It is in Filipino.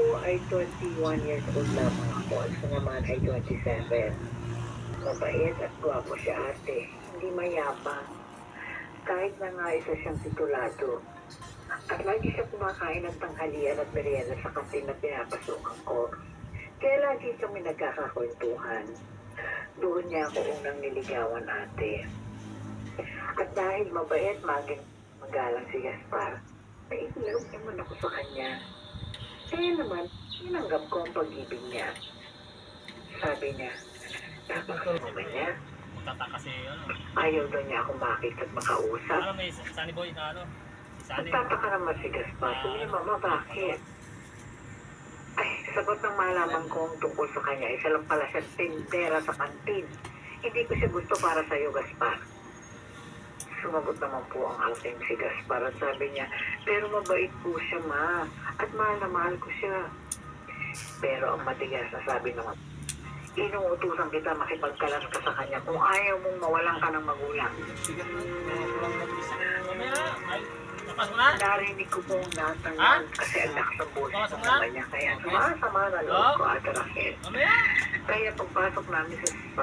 po ay 21 years old lamang ako. Ito naman ay 27. Mabait at gwapo siya ate. Hindi mayabang. Kahit na nga isa siyang titulado. At lagi siya kumakain ng tanghalian at merienda sa kantin na pinapasukan ko. Kaya lagi kami nagkakakwentuhan. Doon niya ako unang niligawan ate. At dahil mabait, maging magalang si Gaspar, naipilog naman ako sa kanya. Kaya naman, tinanggap ko ang pag-ibig niya. Sabi niya, napakasama niya. Tata kasi ano. Ayaw daw niya ako makita at makausap. Ano may Sunny Boy na ano? Si Sunny. Nagtataka naman si Gaspar. Sabi niya, Mama, bakit? Ay, sagot ng malaman kong tungkol sa kanya, isa lang pala siya tindera sa kantin. Hindi ko siya gusto para sa'yo, Gaspar. Sumagot naman po ang aking si Gaspar at sabi niya, pero mabait po siya, ma. At mahal na mahal ko siya. Pero ang matigas na sabi naman, inuutusan kita makipagkalas ka sa kanya kung ayaw mong mawalan ka ng magulang. Narinig ko pong natanong Ha? kasi ang lakas ng boses ng na? mama niya. Kaya sumasama na loob ko, Ate Raquel. Kaya pagpasok namin sa